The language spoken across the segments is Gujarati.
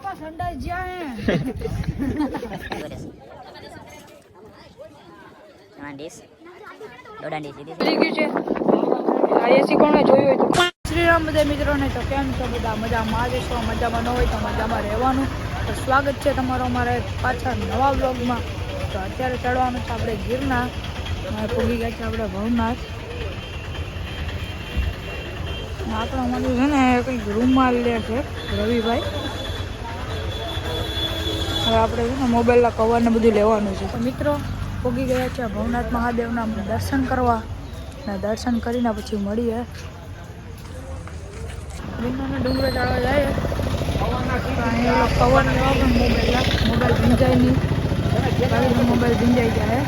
પપ્પા ઠંડા જ્યાં શ્રીરામ બધા મિત્રોને તો કેમ છો બધા? મજામાં આવે મજામાં ન હોય તો મજામાં રહેવાનું. તો સ્વાગત છે તમારો અમારે પાછા નવા બ્લોગમાં તો અત્યારે ચડવાનું છે આપણે ગિરના પૂરી ગયા છે આપણે ભવનાથ. આપણે અમારું છે ને કંઈક રૂમમાં લે છે રવિભાઈ. હવે આપણે છે ને મોબાઈલના કવર ને બધું લેવાનું છે. તો મિત્રો, પોગી ગયા છે ભવનાથ મહાદેવના દર્શન કરવા. અને દર્શન કરીને પછી મળીએ. ડુંગરને ડુંગરો ચડવા જાય. કવર લેવા પણ મોબાઈલના મોબાઈલ ભીંજાય નહીં. મોબાઈલ ભીંજાઈ જાય.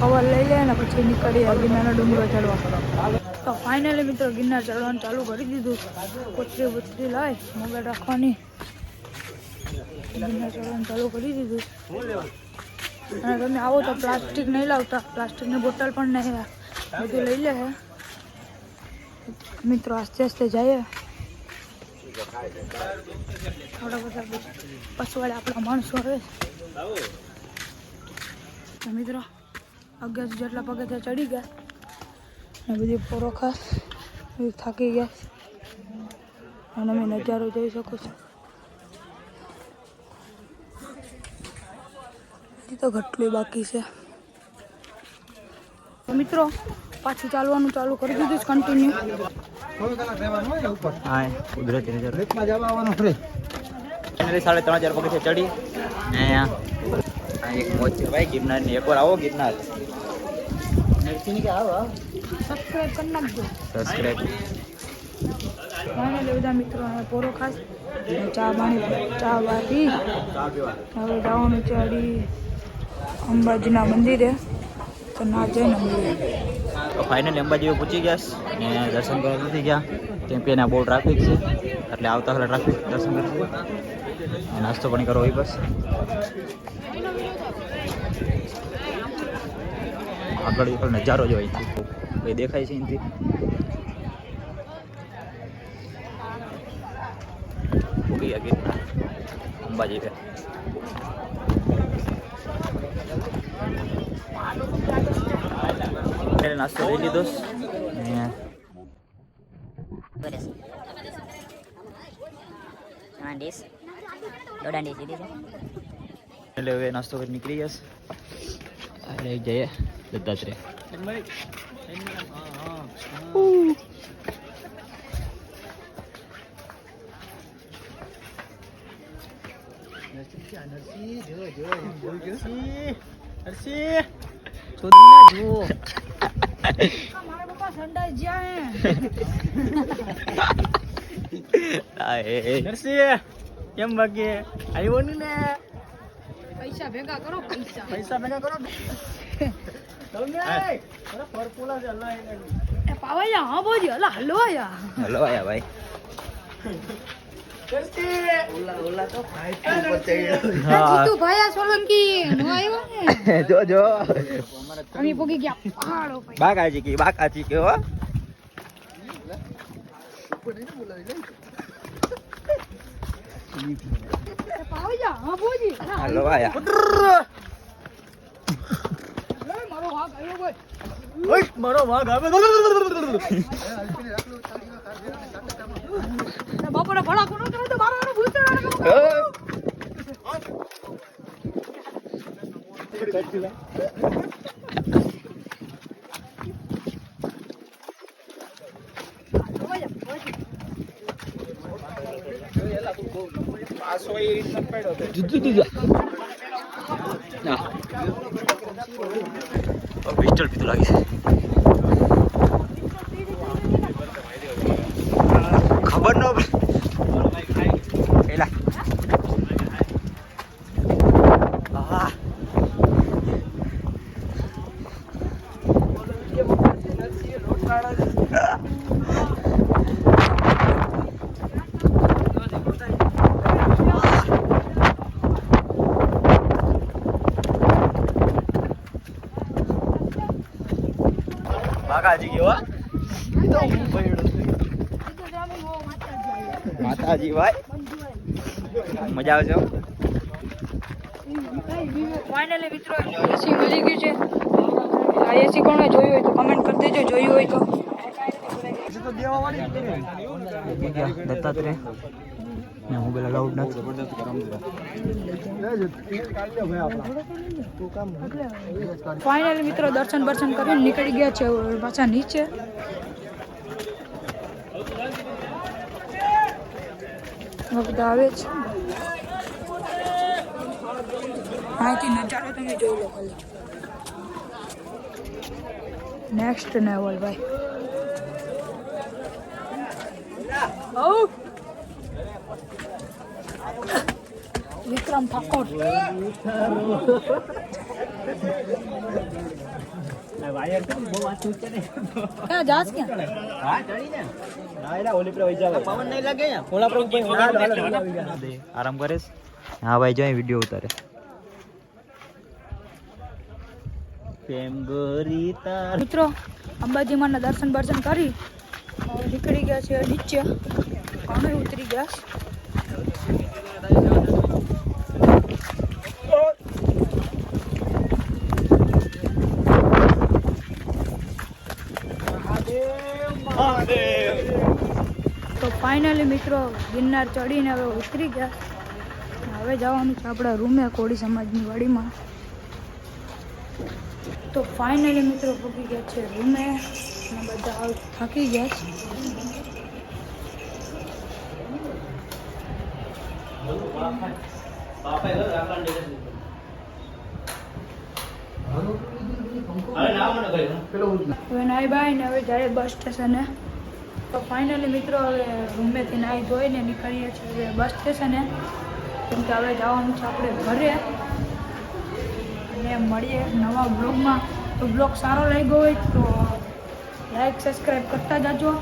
કવર લઈ લે ને પછી નીકળીએ ગિરનારનો ડુંગરો ચડવા. તો ફાઇનલી મિત્રો ગિરનાર ચડવાનું ચાલુ કરી દીધું. કોચરી બોચરી લાય, મોબાઈલ રાખવાની. ચડવાનું ચાલુ કરી દીધું. અને તમે આવો તો પ્લાસ્ટિક નહીં લાવતા. પ્લાસ્ટિકની બોટલ પણ નહીં બધું લઈ લે મિત્રો, આસ્તે આસ્તે જઈએ. થોડા બધા પછવાડે આપણા માણસો આવે તો મિત્રો, અગિયાર જેટલા પગથિયા ચડી ગયા. અને બધી પોરો ખાસ થાકી ગયા. અને અમે નજારો જોઈ શકો છો. હજી તો ઘટલું બાકી છે. તો મિત્રો પાછું ચાલવાનું ચાલુ કરી દીધું છે કન્ટિન્યુ હા કુદરતી નજર. ટ્રીપમાં જવા આવવાનું ફ્રી. ફાઇનલી સાડા ત્રણ હજાર પગથિયા ચડી. ને અહીંયા એક મોજ છે ભાઈ ગિરનારની. એકવાર આવો ગિરનાર. સબસ્ક્રાઈબ કરી નાખજો. સબસ્ક્રાઈબ ફાઇનલી બધા મિત્રો પોરો ખાસ. ચા પાણી ચા વાટી. હવે જવાનું છે અડી અંબાજીના મંદિરે. તો ના જઈને મળીએ. ફાઇનલી અંબાજી પહોંચી ગયા ને દર્શન કરવા નથી ગયા. કેમ કે એના બહુ ટ્રાફિક છે. એટલે આવતા હવે ટ્રાફિક દર્શન કરશું નાસ્તો પાણી કરવો હોય બસ. આગળ એકલો નજારો જ હોય કોઈ દેખાય છે એનાથી અંબાજી એટલે નાસ્તો લઈ લીધો એટલે હવે નાસ્તો કરી નીકળી જશે અરે જઈએ દત્તાત્રેય ક્યાં કેમ બાકી આવ્યો ને પૈસા ભેગા કરો પૈસા પૈસા ભેગા કરો તમે અરે પરપોલા છે હલાય પાવાયા હા બોજી હલા હલવાયા હલવાયા ભાઈ બાકાજી કી બાકાજી કે હો. હલો આયા. મારો વાઘ આવે. અને બપોરે ભડા કોનો કરે તો મારો એનો ભૂત પિસ્ટલ પીતું લાગે છે ખબર ન પેલા આહ. બાકાજી ગયો હો. માતાજી ભાઈ. મજા આવશે છે ફાઇનલી મિત્રો એસી મળી ગયું છે. આ એસી કોણે જોયું હોય તો કમેન્ટ કરી દેજો જોયું હોય તો. દત્તાત્રેય. ને હું પેલા ગાઉટ નથી. ફાઇનલી મિત્રો દર્શન બર્શન કરીને નીકળી ગયા છે પાછા નીચે. બધા આવે છે. અહીંથી નજારો તમે જોઈ લો ખાલી. નેક્સ્ટ લેવલ ભાઈ. ઓ વિક્રમ ઠાકોર. ક્યાં જાસ ક્યાં? આરામ કરે હા ભાઈ જો વીડિયો ઉતારે. પ્રેમ ગોરી તાર. મિત્રો અંબાજી માના દર્શન બર્શન કરી. હવે નીકળી ગયા છે નીચે. અમે ઉતરી ગયા ફાઇનલી મિત્રો ગિરનાર ચડીને હવે ઉતરી ગયા. હવે જવાનું છે આપણા રૂમે કોળી સમાજની વાડીમાં. તો ફાઇનલી મિત્રો પૂકી ગયા છે રૂમે. અને બધા થકી ગયા છે. હવે નાઈ ભાઈ ને હવે જાય બસ સ્ટેશને તો ફાઇનલી મિત્રો હવે રૂમેથી નાહી ધોઈને નીકળીએ છીએ બસ સ્ટેશને કેમ કે હવે જવાનું છે આપણે ઘરે. અને મળીએ નવા બ્લોગમાં તો બ્લોગ સારો લાગ્યો હોય તો લાઈક સબસ્ક્રાઈબ કરતા જાજો.